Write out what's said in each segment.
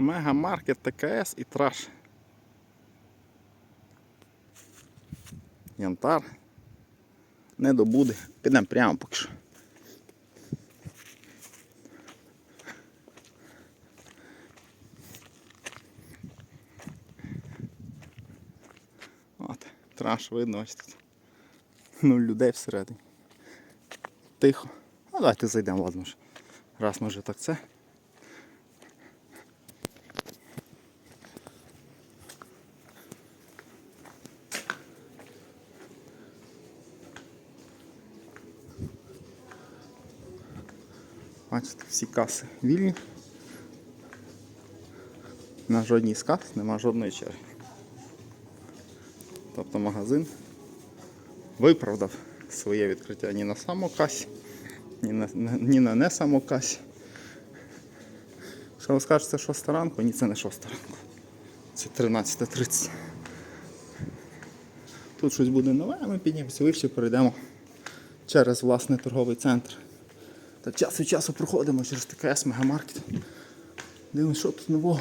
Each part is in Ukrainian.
Мегамаркет ТКС і траш. Янтар. Не добуде. Підемо прямо поки що. От, траш видно ось тут. Нуль людей всередині. Тихо. Ну давайте зайдемо, ладно вже. Раз ми вже так це. Бачите, всі каси вільні. На жодній з кас нема жодної черги. Тобто магазин виправдав своє відкриття ні на самокасі, ні на, ні на не самокасі. Що ви скажете, 6 ранку? Ні, це не 6 ранку. Це 13.30. Тут щось буде нове, ми піднімемося вище, перейдемо через власний торговий центр. Та час від часу проходимо через ТКС Мегамаркет. Дивимось, що тут нового.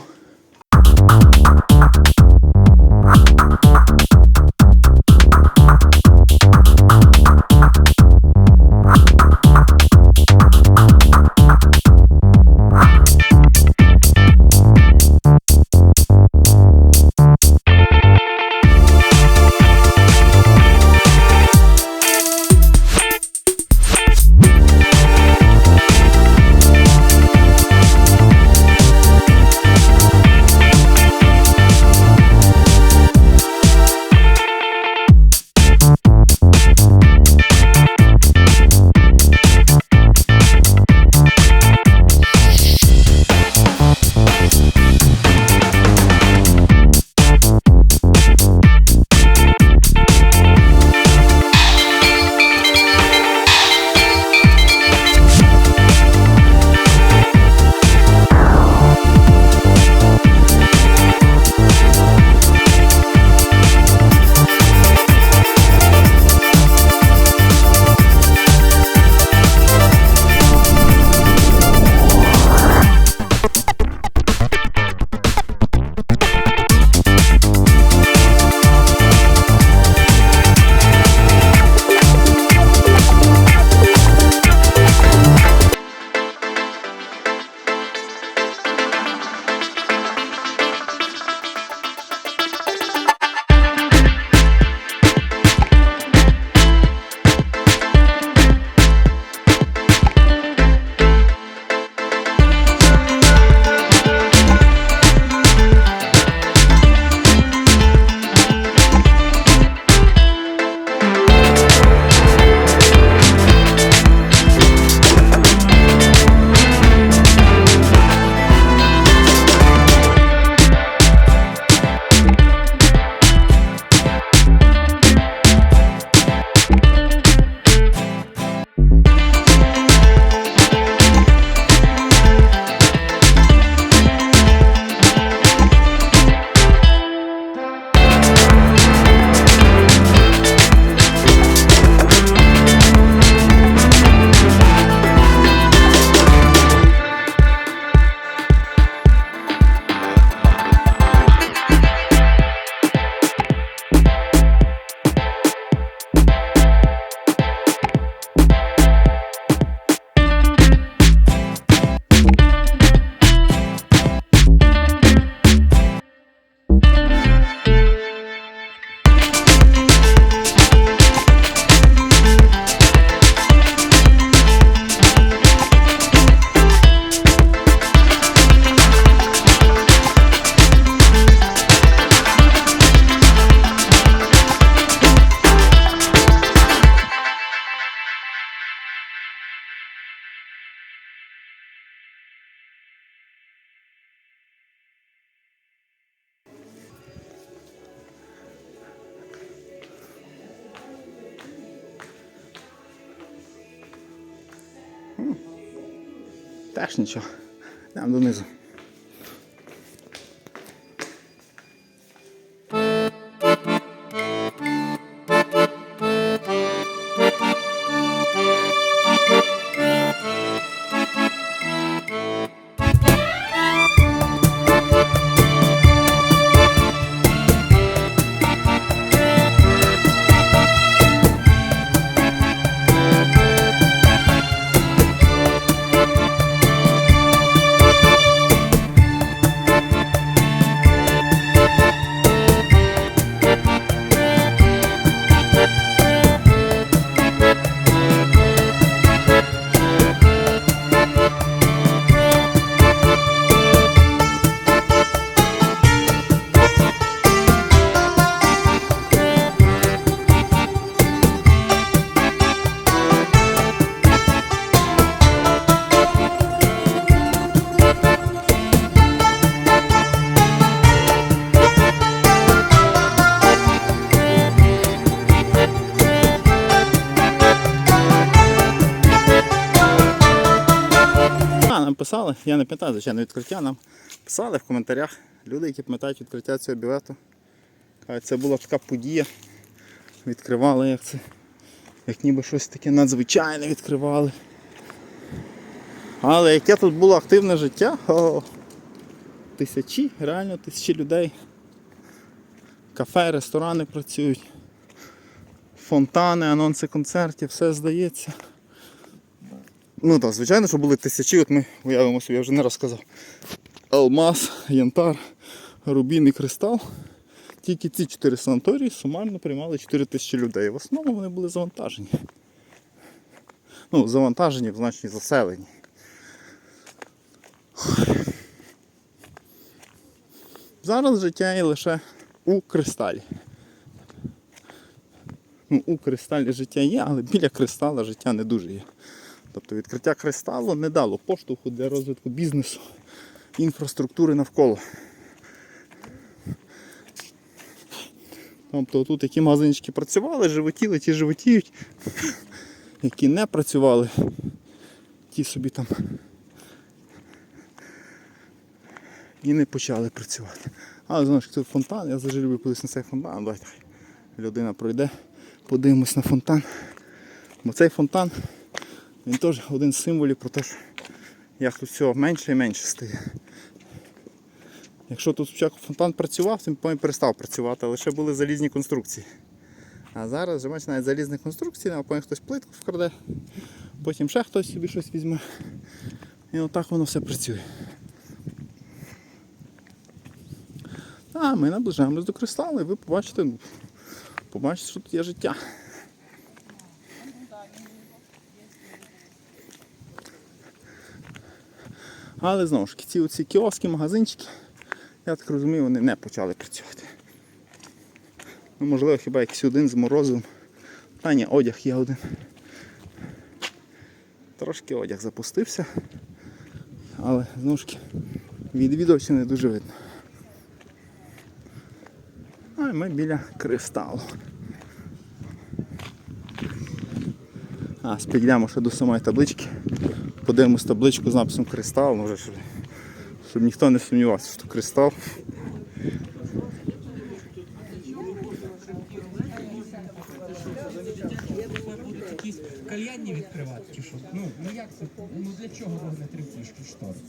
Теж нічого. Йдемо донизу. Писали, я не пам'ятаю, звичайно, відкриття нам писали в коментарях люди, які пам'ятають відкриття цього білету. Це була така подія. Відкривали як це. Як ніби щось таке надзвичайне відкривали. Але яке тут було активне життя, о, тисячі, реально тисячі людей. Кафе, ресторани працюють, фонтани, анонси концертів, все здається. Ну так, звичайно, що були тисячі, от ми уявимо собі, я вже не розказав. Алмаз, янтар, рубін і кристал. Тільки ці чотири санаторії сумарно приймали 4 тисячі людей. В основному вони були завантажені. Ну, завантажені в значенні заселені. Зараз життя є лише у кристалі. Ну, у кристалі життя є, але біля кристала життя не дуже є. Тобто відкриття кристалу не дало поштовху для розвитку бізнесу, інфраструктури навколо. Тобто тут які магазинчики працювали, животіли, ті животіють, які не працювали, ті собі там і не почали працювати. Але знаєш, тут фонтан, я завжди люблю подивитися на цей фонтан. Давайте людина пройде, подивимось на фонтан. Бо цей фонтан, він теж один з символів про те, що як тут всього менше і менше стає. Якщо тут спочатку фонтан працював, то він перестав працювати, лише були залізні конструкції. А зараз вже навіть залізні конструкції, а потім хтось плитку вкраде, потім ще хтось собі щось візьме. І отак воно все працює. А ми наближаємось до кристалу і ви побачите, ну, побачите, що тут є життя. Але знову ж ці оці кіоски, магазинчики, я так розумію, вони не почали працювати. Ну, можливо, хіба якийсь один з морозивом. Та ні, одяг є один. Трошки одяг запустився, але знову ж відвідувачів не дуже видно. А ми біля кристалу. А, підійдемо ще до самої таблички. Подивимось табличку з написом кристал, може, щоб, щоб ніхто не сумнівався, що кристал. кальянні відкривати чи що? Ну, ну як це? Ну для чого вигляд ці штори?